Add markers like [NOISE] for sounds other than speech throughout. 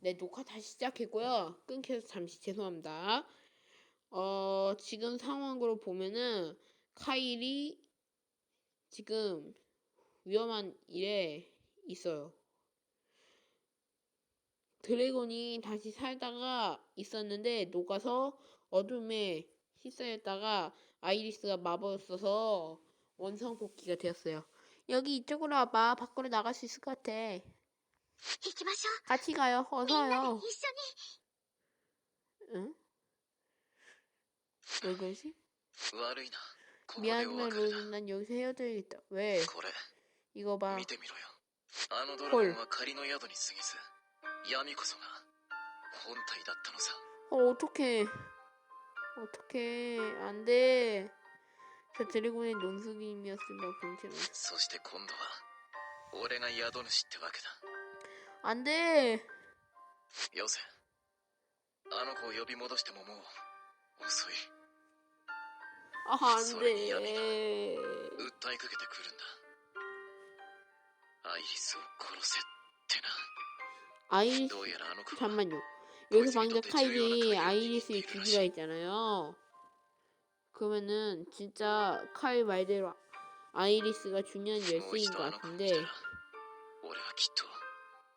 네, 녹화 다시 시작했고요. 끊겨서 잠시 죄송합니다. 어, 지금 상황으로 보면은 카일이 지금 위험한 일에 있어요. 드래곤이 다시 살다가 있었는데 녹아서 어둠에 휩싸였다가 아이리스가 마법을 원성 복귀가 되었어요. 여기 이쪽으로 와봐. 밖으로 나갈 수 있을 것 같아. 行きましょう。 같이 가요. みんなで 어서요. 一緒に。 응? 왜 그러지? 悪いな。ここでお 미안하지만 別れだ。 로즈 난 여기서 헤어져야겠다. 왜? これ、 이거 봐. 見てみろよ。あのドラゴンは仮の宿に過ぎず、闇こそが本体だったのさ。 어, 어떡해. 어떡해. 안 돼. 저 드래곤의 논수님이었으면 괜찮아. そして今度は、俺が宿主ってわけだ。 안 돼. よせ。あの子を呼び戻してももう、遅い。 아, 안 소리 돼. 訴えかけてくるんだ。アイリスを殺せってな。 아이리스, どうやらあの子は 잠만요. 여기서 방금 카일이 아이리스를 죽이라 했잖아요. 그러면은 진짜 카일 말대로 아이리스가 중요한 もう 열쇠인 一 것 度あの子を見 같은데 たら、俺はきっと、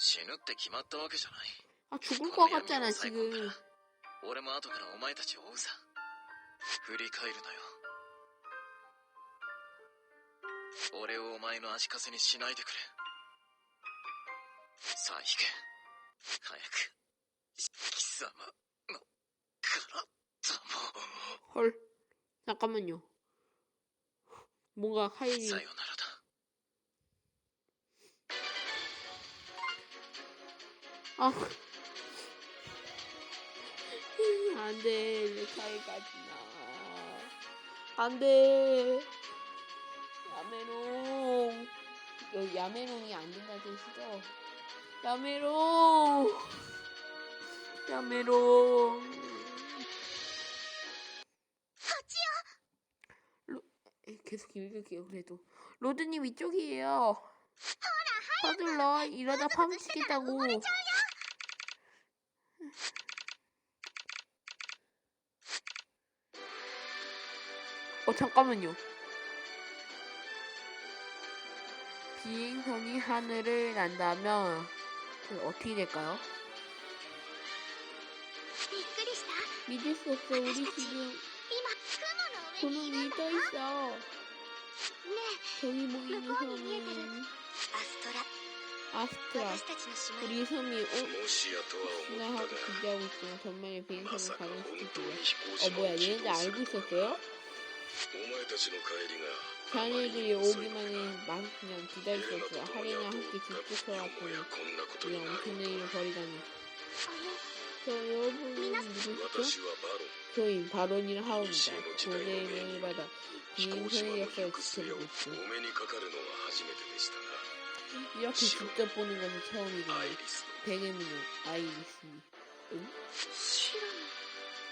死ぬって決まったわけじゃない。 아 죽을 こ 것 の闇を 같잖아 抑え込んだ 지금 ら俺も後からお前たちを追うさ。振り返るなよ。俺をお前の足かせにしないでくれ。さあ行け。早く。貴様の体も。 헐 잠깐만요 뭔가 카일이 さよならだ。 아. 안돼 내 카일 가지 마 안 돼. 야메롱. 여기 야메롱이 안 된다는 뜻이죠? 야메롱. 야메롱. 계속 읽을게요 그래도. 로드님 이쪽이에요. 서둘러. 이러다 파묻히겠다고 어 잠깐만요. 비행선이 하늘을 난다면 어떻게 될까요? 믿을 수 없어. 우리 지금 구름 위에 떠 있어. 저기 보이는 섬은 아스트라. 우리 섬이 오시나 하고 기대하고 있지만 전면에 비행선을 가동시키고요. 어 뭐야 얘네들 알고 있었어요? 자네들이 오기만 해 만년 기다릴 수 없어요. 할인이 함께 집주셔갖고 이 엄청난 일을 벌이다니. 저 여러분은 누구시죠? 저인 바론이라 하옵니다. 조대의 명을 받아 비인생의 역사를 지켜보고 있고 이렇게 직접 보는 것은 처음이군요 베개 문요 아이리스 응?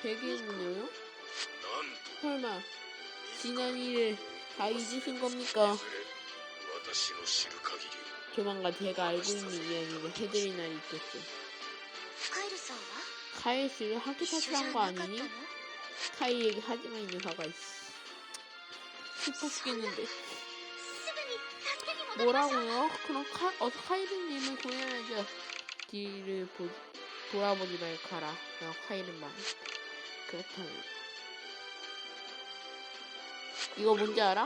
베개 문요요? 설마 지난 일을 다 잊으신 겁니까? 조만간 제가 알고 있는 이야기를 해드릴 날이 있겠죠. 카일 씨를 학교 탓한 거 아니니? 카이에게 하지만 있는 사과 있어. 슬퍼 죽겠는데. 뭐라고요? 그럼 카, 어, 카이든님을 보내야죠. 뒤를 보, 돌아보지 말카라. 나 카이는 말. 그렇다면. 이거 뭔지 알아?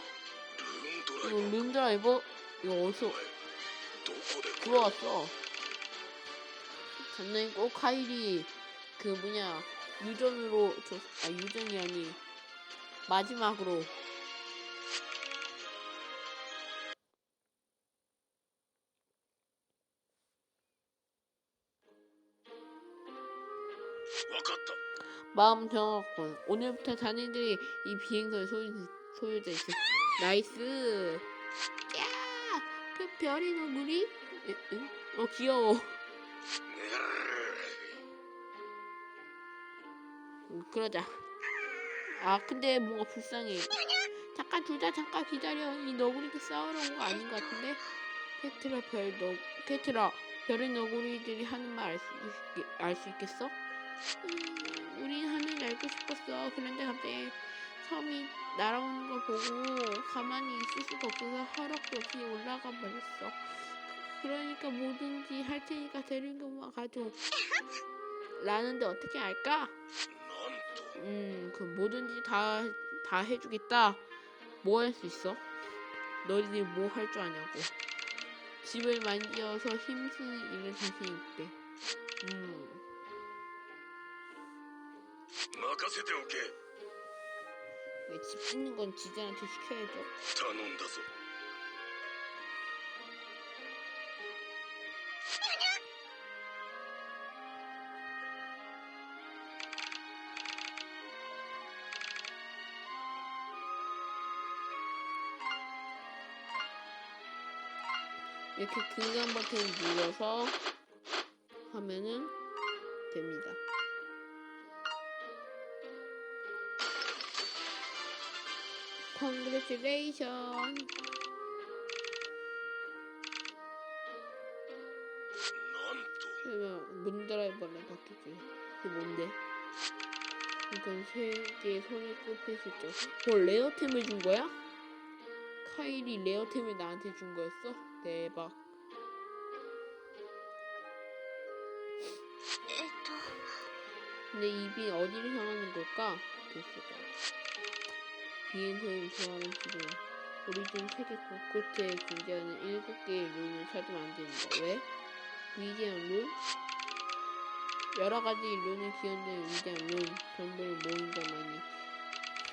이거 룸 드라이버? 이거 어디서 들어왔어? 작년에 꼭 어, 카일이 그 뭐냐 유전으로 줬, 아 유전이 아니 마지막으로. 마음 정확군 오늘부터 자네들이 이 비행선에 소유했다 소유자 있어. 나이스. 야, 그 별이 너구리? 에, 응? 어 귀여워. 음, 그러자. 아 근데 뭔가 불쌍해. 잠깐 둘 다 잠깐 기다려. 이 너구리가 싸우러 온 거 아닌 것 같은데. 케트라 별 너, 케트라 별의 너구리들이 하는 말 알 수 있겠어? 음, 우린 하늘 날고 싶었어. 그런데 갑자기 섬이 날아오는 걸 보고 가만히 있을 수가 없어서 허락도 없이 올라가 버렸어. 그러니까 뭐든지 할 테니까 데리고만 가줘. 라는데 어떻게 할까? なんと 음, 그 뭐든지 다, 다 해주겠다. 뭐 할 수 있어? 너희들 뭐 할 줄 아냐고. 집을 만지어서 힘쓰는 일을 자신 있대. 음, 任せておけ 왜 집 짓는 건 지자한테 시켜야죠. 다논다소. 이렇게 긍정 버튼을 눌러서 하면은 됩니다. Congratulations. 문드라이버를 바뀌지. 이게 이건 세개 손에 꼽힐 수 있죠. 뭘 레어템을 준 거야? 카일이 레어템을 나한테 준 거였어? 대박. 근데 입이 어디를 향하는 걸까? 됐을 비엔서를 좋아하는 지도 오리진 세계 곳곳에 존재하는 일곱 개의 룰을 찾으면 안 됩니다. 왜? 위대한 룰? 여러 가지 룰을 기원되는 위대한 룰, 전부를 모은 자만이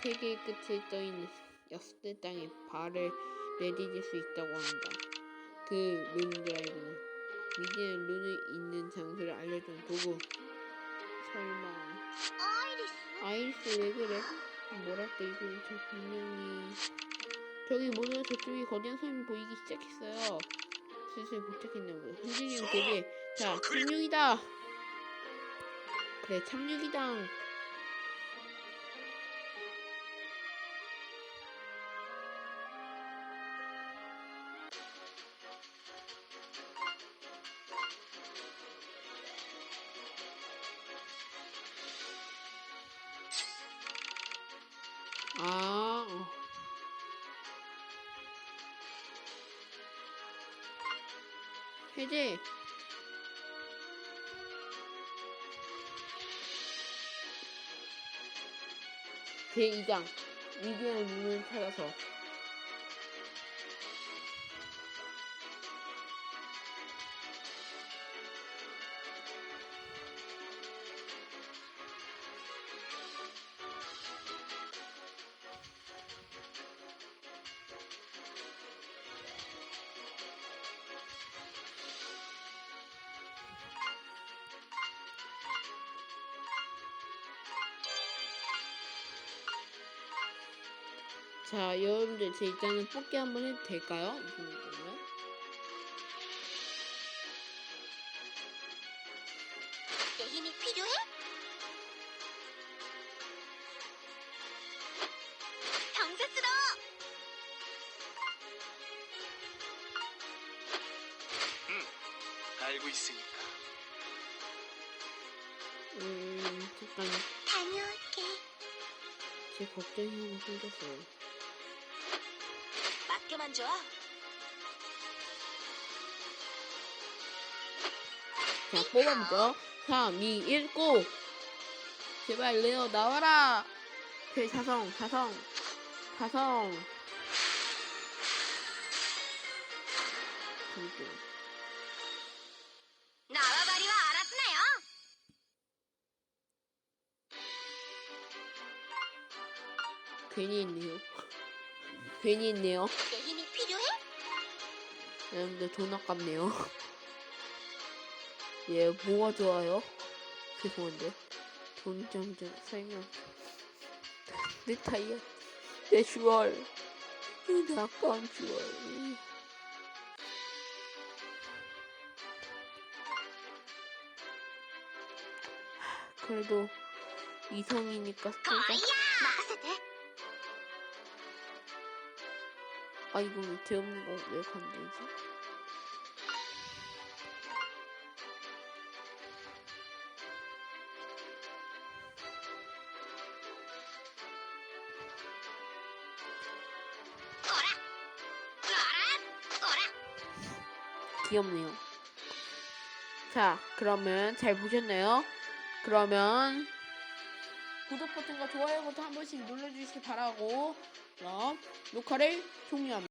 세계의 끝에 떠있는 역대 땅에 발을 내디딜 수 있다고 합니다. 그 룬드라이브는 위대한 룬이 있는 장소를 알려준 도구. 설마. 아이리스 왜 그래? 뭐랄까 이거 저 분명히 저기 뭐냐 저쪽에 거대한 섬이 보이기 시작했어요. 슬슬 도착했나 보다. 흔들리 형 대비. 자 착륙이다. 그래 착륙이다. 해제. 제2장 위대한 눈을 찾아서 자 여러분들 제 일단은 뽑기 한번 해도 될까요? 이 정도면? 내 힘이 필요해? 경사스러워! 알고 있으니까 음 잠깐 다녀올게. 제 걱정이 하나 생겼어요 맡겨만 줘. 자 뽑아보죠 3, 2, 1, 고! 제발 레어 나와라! 그 사성 사성 사성 잠깐 나와바리와 알았으나요? 괜히 했네요 괜히 했네요. 내 힘이 필요해? 여러분들 돈 아깝네요. [LAUGHS] 예 뭐가 좋아요? 죄송한데. 돈 점점 설명. [LAUGHS] 내 타이어 내 주얼. 내 아까운 주얼 그래도 이성이니까 쓰자 任せ 아 이거 밑에 없는 거왜 건들지? 귀엽네요. 자, 그러면 잘 보셨나요? 그러면 구독 버튼과 좋아요 버튼 한 번씩 눌러주시기 바라고 그럼 녹화를 종료합니다.